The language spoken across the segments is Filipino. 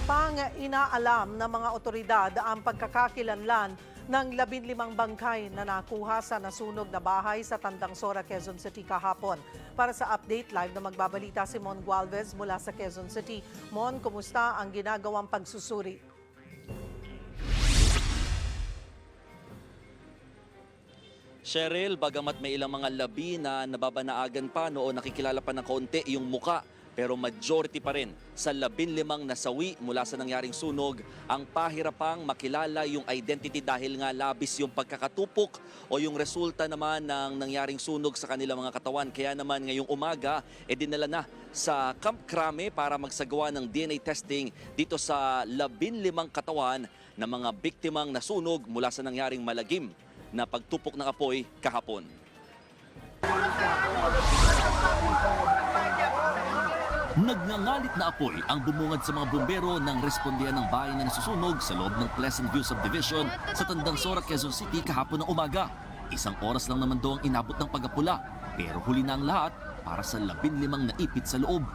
Pang inaalam ng mga otoridad ang pagkakakilanlan ng 15 bangkay na nakuha sa nasunog na bahay sa Tandang Sora, Quezon City kahapon. Para sa update live na magbabalita si Mon Gualvez mula sa Quezon City. Mon, kumusta ang ginagawang pagsusuri? Cheryl, bagamat may ilang mga labi na nababanaagan pa noon nakikilala pa ng kaunti yung muka, pero majority pa rin sa labin limang nasawi mula sa nangyaring sunog ang pahirapang makilala yung identity dahil nga labis yung pagkakatupok o yung resulta naman ng nangyaring sunog sa kanilang mga katawan. Kaya naman ngayong umaga, e dinala na sa Camp Crame para magsagawa ng DNA testing dito sa labin limang katawan ng mga biktimang nasunog mula sa nangyaring malagim na pagtupok ng apoy kahapon. Nagngangalit na apoy ang bumungad sa mga bumbero ng respondihan ng bahay na nasusunog sa loob ng Pleasant View Subdivision sa Tandang Sora, Quezon City kahapon ng umaga. Isang oras lang naman daw ang inabot ng pagapula pero huli na ang lahat para sa labin limang naipit sa loob.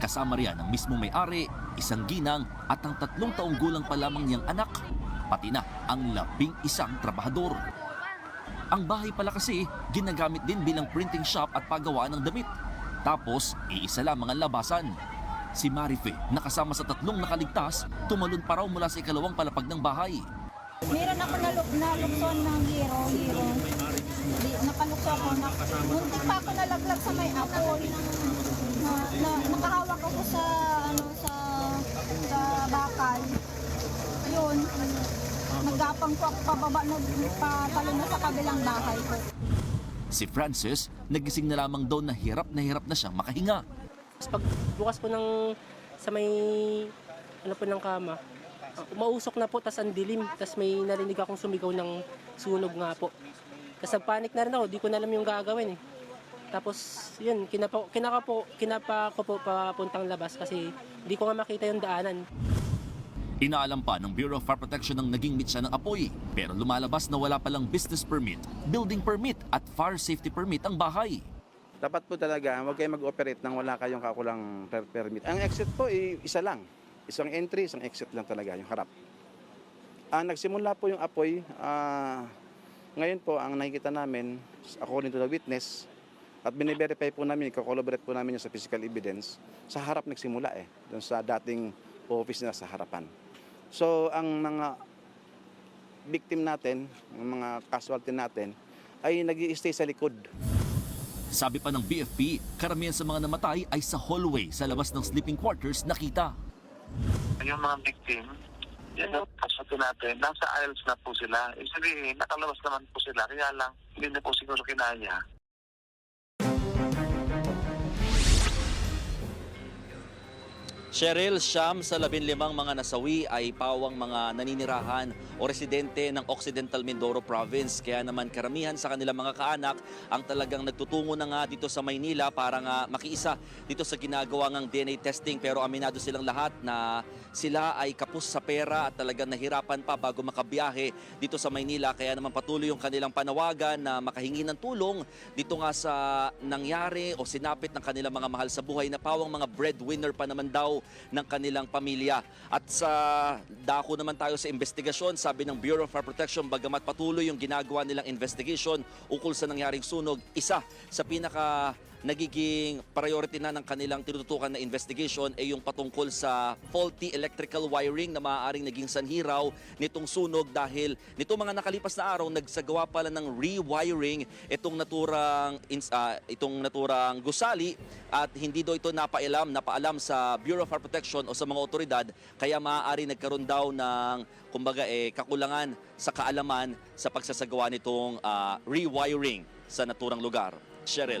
Kasama riyan ang mismong may-ari, isang ginang at ang tatlong taong gulang pa lamang niyang anak, pati na ang labing isang trabahador. Ang bahay pala kasi ginagamit din bilang printing shop at paggawaan ng damit. Tapos, iisa lamang ang labasan. Si Marife, nakasama sa tatlong nakaligtas, tumalon pa raw mula sa ikalawang palapag ng bahay. Meron ako naluk nalukson ng hero, hero. Di, nakalukso ako. Na, muntik pa ako nalaglag sa may apoy. Na, na, nakahawak ako sa, ano, sa, sa bakal. Yun. Nagapang ko ako pababa, nagpatalo na sa kabilang bahay ko. Si Francis, nagising na lamang daw na hirap na hirap na siyang makahinga. Pag bukas po ng sa may ano po ng kama, uh, umausok na po tas ang dilim, tas may narinig akong sumigaw ng sunog nga po. Tapos nagpanik na rin ako, di ko na alam yung gagawin eh. Tapos yun, kinapa, kinaka po, kinapa ko po papuntang labas kasi di ko nga makita yung daanan. Inaalam pa ng Bureau of Fire Protection ang naging mitsa ng apoy, pero lumalabas na wala palang business permit, building permit at fire safety permit ang bahay. Dapat po talaga, huwag kayo mag-operate nang wala kayong kakulang per- permit. Ang exit po, i- isa lang. Isang entry, isang exit lang talaga, yung harap. Ah, nagsimula po yung apoy. ah, ngayon po, ang nakikita namin, according to the witness, at bine-verify po namin, collaborate po namin yung sa physical evidence, sa harap nagsimula eh, dun sa dating office na sa harapan. So, ang mga victim natin, ang mga casualty natin, ay nag stay sa likod. Sabi pa ng BFP, karamihan sa mga namatay ay sa hallway sa labas ng sleeping quarters nakita. yung mga victim, yan ang kasabi natin, nasa aisles na po sila. Ibig sabihin, nakalabas naman po sila, kaya lang, hindi na po siguro kinaya. Cheryl, siyam sa labing limang mga nasawi ay pawang mga naninirahan o residente ng Occidental Mindoro Province. Kaya naman karamihan sa kanilang mga kaanak ang talagang nagtutungo na nga dito sa Maynila para nga makiisa dito sa ginagawa ng DNA testing. Pero aminado silang lahat na sila ay kapos sa pera at talagang nahirapan pa bago makabiyahe dito sa Maynila. Kaya naman patuloy yung kanilang panawagan na makahingi ng tulong dito nga sa nangyari o sinapit ng kanilang mga mahal sa buhay na pawang mga breadwinner pa naman daw ng kanilang pamilya. At sa dako naman tayo sa investigasyon, sabi ng Bureau of Fire Protection, bagamat patuloy yung ginagawa nilang investigation ukol sa nangyaring sunog, isa sa pinaka nagiging priority na ng kanilang tinututukan na investigation ay yung patungkol sa faulty electrical wiring na maaaring naging sanhiraw nitong sunog dahil nito mga nakalipas na araw nagsagawa pala ng rewiring itong naturang ah, itong naturang gusali at hindi daw ito napailam napaalam sa Bureau of Fire Protection o sa mga otoridad kaya maaari nagkaroon daw ng kumbaga eh kakulangan sa kaalaman sa pagsasagawa nitong ah, rewiring sa naturang lugar. Cheryl.